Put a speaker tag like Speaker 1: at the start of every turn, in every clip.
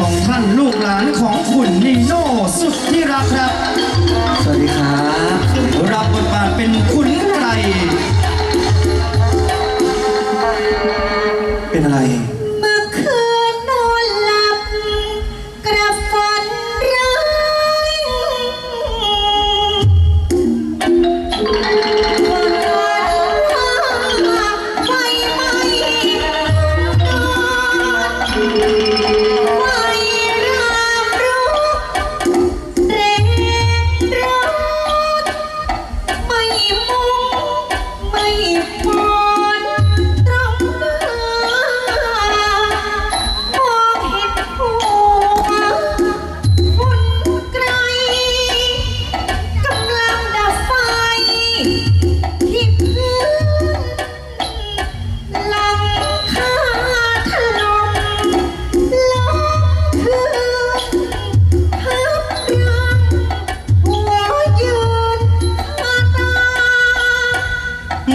Speaker 1: ของท่านลูกหลานของคุณนีโน่สุดที่รักครับ สวัสดีครับรับบทบาทเป็นคุณไกรเป็นอะไร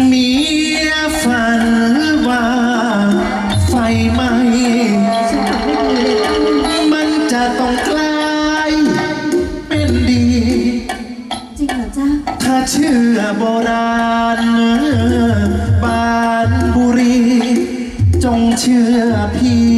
Speaker 1: เมียฝันไฟไหมมันจะต้องกลายเป็นดี จริงเหรอจ๊ะถ้าเชื่อโบราณบานบุรี จงเชื่อพี่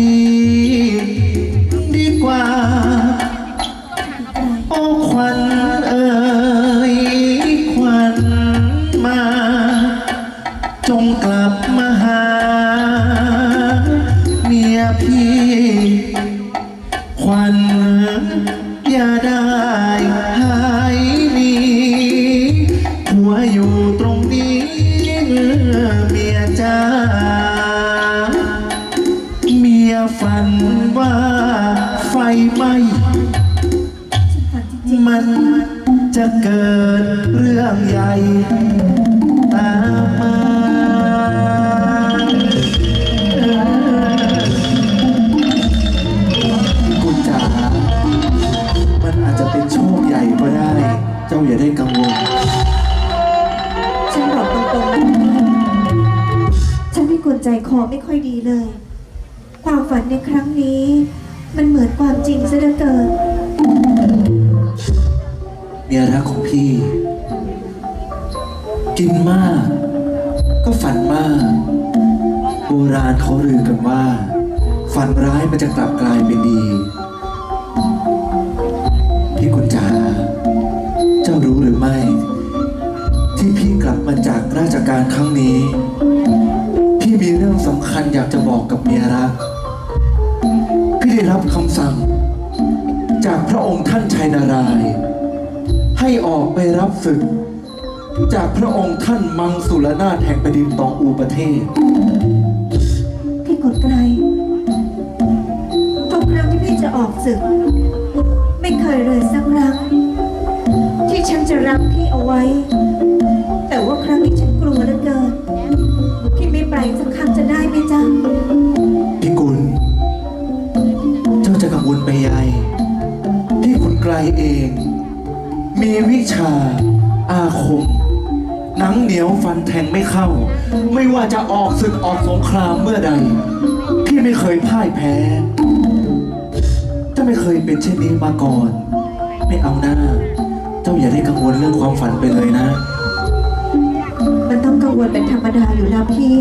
Speaker 1: ว่าไฟไหม้มันจะเกิดเรื่องใหญ่ตามมาคุณจ๋ามันอาจจะเป็นโชคใหญ่ก็ได้ เจ้าอย่าได้กังวล
Speaker 2: ฉันบอกตรงๆ ฉันไม่กวนใจคอไม่ค่อยดีเลย ความฝันในครั้งนี้ มันเหมือนความจริงซะเหลือเกิน
Speaker 1: เมียรักของพี่ กินมาก ก็ฝันมาก โบราณเขาลือกันว่า ฝันร้ายมันจะกลับกลายเป็นดี พี่กุญจาเจ้ารู้หรือไม่ ที่พี่กลับมาจากราชการครั้งนี้ คัญอยากจะบอกกับเมียรักพี่ได้รับคำสั่ง จากพระองค์ท่านชัยนาราย ให้ออกไปรับศึก จากพระองค์ท่านมังสุรนาถแห่งแผ่นดินตองอูประเทศ
Speaker 2: พี่กดไกลทุกครั้งที่พี่จะออกศึก ไม่เคยเลยสักครั้ง ที่ฉันจะรับพี่เอาไว้ แต่ว่าครั้งนี้ฉันกลัวเหลือเกิน
Speaker 1: วิชาอาคม หนังเหนียวฟันแทงไม่เข้า ไม่ว่าจะออกศึกออกสงครามเมื่อใดพี่ไม่เคยพ่ายแพ้จ้าไม่เคยเป็นเช่นนี้มาก่อน ไม่เอาหน้า เจ้าอย่าได้กังวลเรื่องความฝันไปเลยนะ
Speaker 2: มันต้องกังวลเป็นธรรมดาอยู่แล้วพี่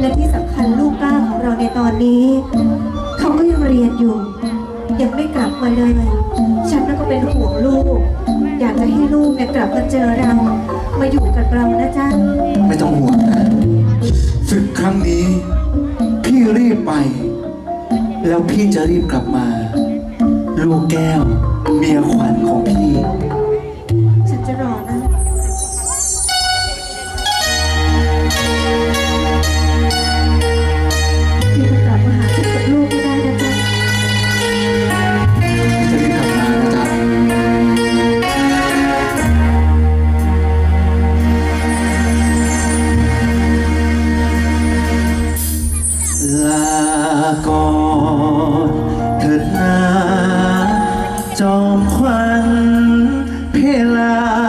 Speaker 2: และที่สำคัญลูกกล้าของเราในตอนนี้ เขาก็ยังเรียนอยู่ ยังไม่กลับมาเลย ฉันน่ะก็เป็นห่วงลูก อยากจะให้ลูกเนี่ยกลับมาเจอเรา มาอยู่กับเรานะจ๊ะ
Speaker 1: ไม่ต้องห่วงนะศึกครั้งนี้ พี่รีบไป แล้วพี่จะรีบกลับมา ลูกแก้ว เมียขวัญของพี่
Speaker 2: ฉันจะรอนะ
Speaker 1: love.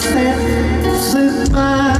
Speaker 1: เสร็จศึกมา